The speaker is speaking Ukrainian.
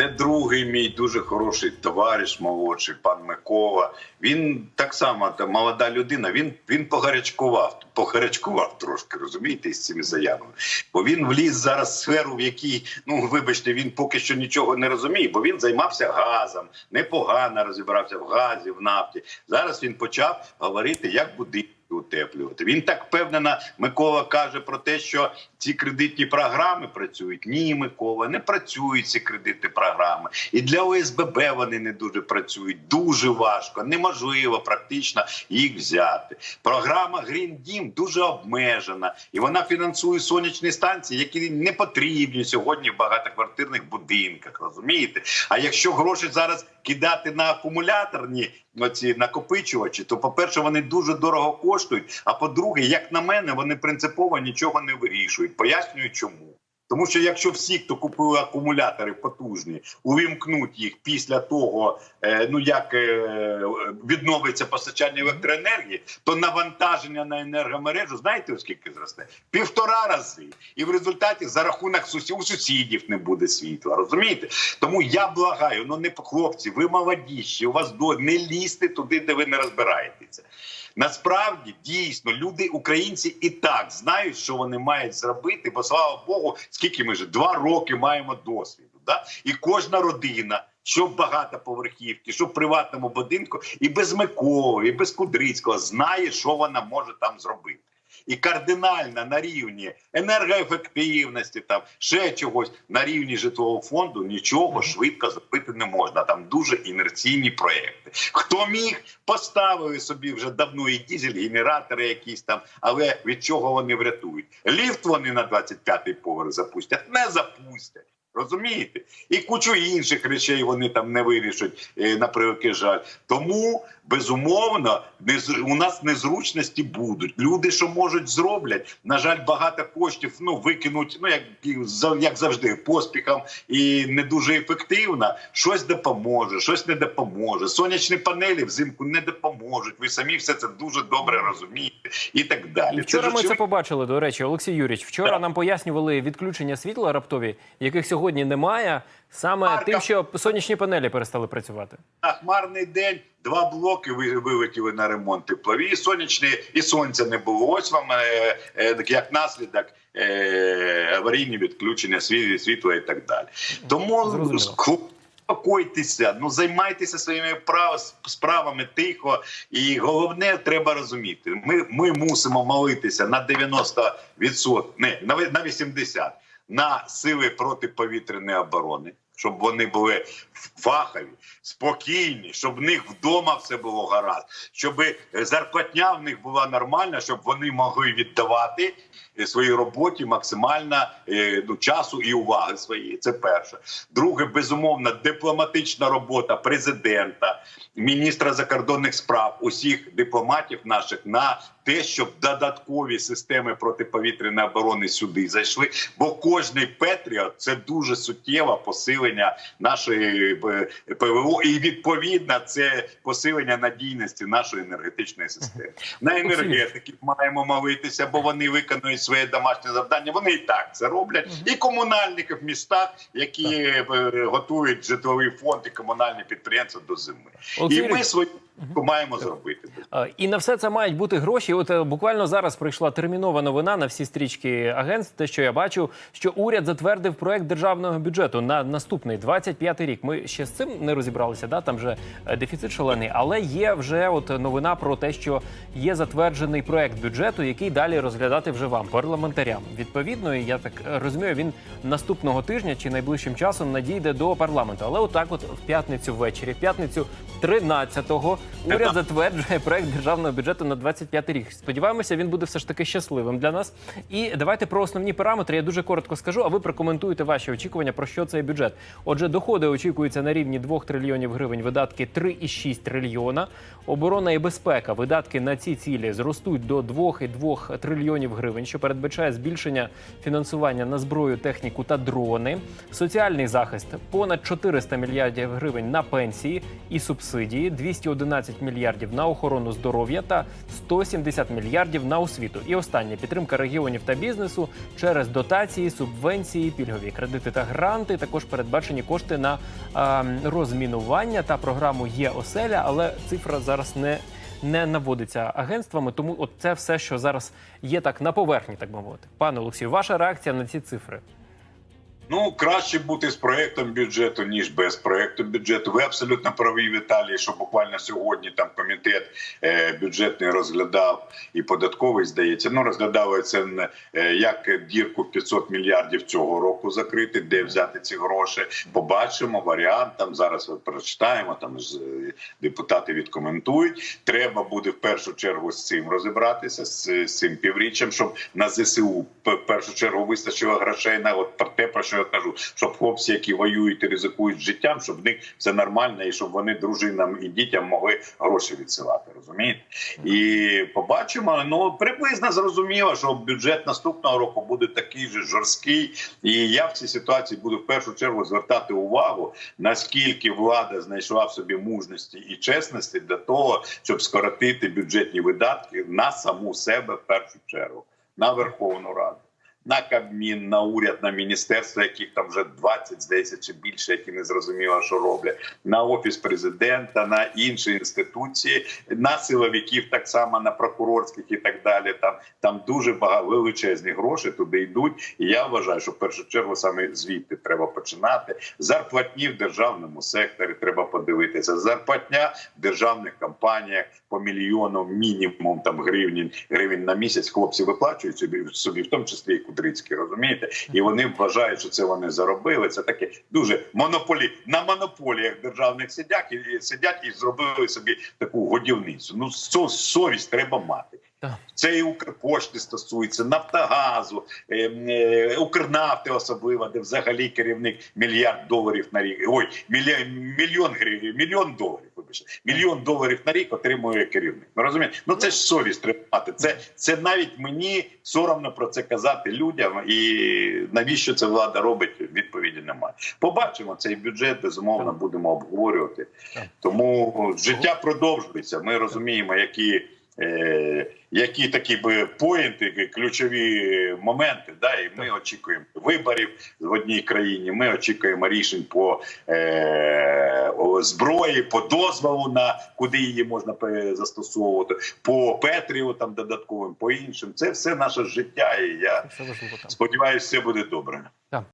де другий мій дуже хороший товариш молодший, пан Микола. Він так само та молода людина. Він він погарячкував, погарячкував трошки, розумієте, з цими заявами. Бо він вліз зараз в сферу, в якій, ну вибачте, він поки що нічого не розуміє, бо він займався газом, непогано розібрався в газі, в нафті. Зараз він почав говорити, як будинки утеплювати. Він так впевнено, Микола каже про те, що ці кредитні програми працюють. Ні, Микола, не працюють ці кредитні програми. І для ОСББ вони не дуже працюють. Дуже важко, неможливо практично їх взяти. Програма Green Дім дуже обмежена, і вона фінансує сонячні станції, які не потрібні сьогодні в багатоквартирних будинках. Розумієте? А якщо гроші зараз кидати на акумуляторні оці накопичувачі, то по-перше, вони дуже дорого коштують. А по-друге, як на мене, вони принципово нічого не вирішують. Пояснюю, чому. Тому що якщо всі, хто купили акумулятори потужні, увімкнуть їх після того, е, ну як е, відновиться постачання електроенергії, то навантаження на енергомережу, знаєте, оскільки зросте? Півтора рази. І в результаті за рахунок сусідів, у сусідів не буде світла. Розумієте? Тому я благаю, ну не хлопці, ви молодіші, у вас до не лізьте туди, де ви не розбираєтеся. Насправді дійсно люди, українці, і так знають, що вони мають зробити, бо слава Богу, скільки ми вже два роки маємо досвіду. Да? І кожна родина, що в багатоповерхівці, що в приватному будинку, і без Миколи, і без Кудрицького знає, що вона може там зробити. І кардинально на рівні енергоефективності, там ще чогось на рівні житлового фонду нічого швидко зробити не можна. Там дуже інерційні проекти. Хто міг поставили собі вже давно і дізель-генератори якісь там, але від чого вони врятують? Ліфт вони на 25-й поверх запустять, не запустять. Розумієте? І кучу інших речей вони там не вирішать, е, на превеликий жаль. Тому безумовно у нас незручності будуть. Люди, що можуть, зроблять. На жаль, багато коштів ну викинуть, ну як як завжди, поспіхом і не дуже ефективно. Щось допоможе, щось не допоможе. Сонячні панелі взимку не допоможуть. Ви самі все це дуже добре розумієте, і так далі. Вчора ж ми це побачили. До речі, Олексій Юрійович. Вчора Так. нам пояснювали відключення світла раптові, яких сьогодні немає, саме Марка. тим, що сонячні панелі перестали працювати. на хмарний день два блоки ви- вилетіли на ремонт теплові, і сонячні, і сонця не було. Ось вам е, е, як наслідок е, аварійні відключення сві- світла і так далі. Тому Зрозуміло. Спокойтеся, ну займайтеся своїми прав, справами тихо, і головне треба розуміти. Ми, ми мусимо молитися на 90%, не на ви- на 80% на сили протиповітряної оборони, щоб вони були фахові, спокійні, щоб в них вдома все було гаразд, щоб зарплатня в них була нормальна, щоб вони могли віддавати е, своїй роботі максимально е, ну, часу і уваги своєї. Це перше. Друге, безумовно, дипломатична робота президента, міністра закордонних справ, усіх дипломатів наших на те, щоб додаткові системи протиповітряної оборони сюди зайшли. Бо кожний Петріот це дуже суттєве посилення нашої е, ПВО, і відповідно це посилення надійності нашої енергетичної системи. На енергетиків маємо молитися, бо вони виконують своє домашнє завдання. Вони і так це роблять, і комунальники в містах, які е, готують житловий фонд і комунальні підприємства до зими. І ми Юрійович, свою маємо зробити. І на все це мають бути гроші. От е, буквально зараз прийшла термінова новина на всі стрічки агентств. Те, що я бачу, що уряд затвердив проект державного бюджету на наступний 25 рік. Ми ще з цим не розібралися. Да, там вже е, дефіцит шалений, але є вже от новина про те, що є затверджений проект бюджету, який далі розглядати вже вам, парламентарям. Відповідно, я так е, розумію, він наступного тижня чи найближчим часом надійде до парламенту. Але отак, от в п'ятницю ввечері, в п'ятницю 13-го, уряд затверджує проект державного бюджету на 25 рік. Сподіваємося, він буде все ж таки щасливим для нас. І давайте про основні параметри. Я дуже коротко скажу, а ви прокоментуєте ваші очікування про що цей бюджет. Отже, доходи очікуються на рівні 2 трильйонів гривень, видатки 3,6 трильйона. Оборона і безпека. Видатки на ці цілі зростуть до 2,2 трильйонів гривень, що передбачає збільшення фінансування на зброю, техніку та дрони. Соціальний захист понад 400 мільярдів гривень на пенсії і субсидії, 211 11 мільярдів на охорону здоров'я та 170 мільярдів на освіту. І остання підтримка регіонів та бізнесу через дотації, субвенції, пільгові кредити та гранти. Також передбачені кошти на а, розмінування та програму є оселя, але цифра зараз не. Не наводиться агентствами, тому от це все, що зараз є так на поверхні, так мовити. Пане Олексію, ваша реакція на ці цифри? Ну, краще бути з проектом бюджету, ніж без проекту бюджету. Ви абсолютно праві, Віталій, що буквально сьогодні там комітет е, бюджетний розглядав і податковий, здається. Ну, розглядав це е, як дірку в 500 мільярдів цього року закрити, де взяти ці гроші. Побачимо варіант. Там зараз от прочитаємо. Там депутати відкоментують. Треба буде в першу чергу з цим розібратися, з, цим півріччям, щоб на ЗСУ в першу чергу вистачило грошей на от те, про що я кажу, щоб хлопці, які воюють і ризикують життям, щоб в них все нормально, і щоб вони дружинам і дітям могли гроші відсилати. Розумієте? І побачимо. Ну приблизно зрозуміло, що бюджет наступного року буде такий же жорсткий. І я в цій ситуації буду в першу чергу звертати увагу, наскільки влада знайшла в собі мужності і чесності для того, щоб скоротити бюджетні видатки на саму себе в першу чергу, на Верховну Раду. На Кабмін, на уряд, на міністерства, яких там вже 20, здається, чи більше, які не зрозуміло, що роблять, на офіс президента, на інші інституції, на силовиків, так само на прокурорських і так далі. Там там дуже багато величезні гроші туди йдуть. І я вважаю, що в першу чергу саме звідти треба починати. Зарплатні в державному секторі треба подивитися. Зарплатня в державних компаніях по мільйону мінімум там гривень, гривень на місяць. Хлопці виплачують собі собі, в тому числі і Кудрицькі, розумієте, і вони вважають, що це вони заробили. Це таке дуже монополі на монополіях державних сидять і сидять і зробили собі таку годівницю. Ну со- совість треба мати. Так. Це і Укрпошти стосується, Нафтогазу, е, е, Укрнафти особливо, де взагалі керівник мільярд доларів на рік. Ой, мільйон, мільйон гривень, мільйон доларів. Вибачте, мільйон доларів на рік отримує керівник. Ну розумієте? Ну це ж совість треба мати. Це, це навіть мені соромно про це казати людям. І навіщо це влада робить? Відповіді немає. Побачимо цей бюджет. Безумовно, будемо обговорювати. Тому життя продовжується. Ми розуміємо, які. Е, які такі би поінти, ключові моменти, да, і ми очікуємо виборів в одній країні. Ми очікуємо рішень по е, зброї, по дозволу на куди її можна застосовувати, по Петрію там додатковим, по іншим. Це все наше життя, і я сподіваюся, все буде добре. Так.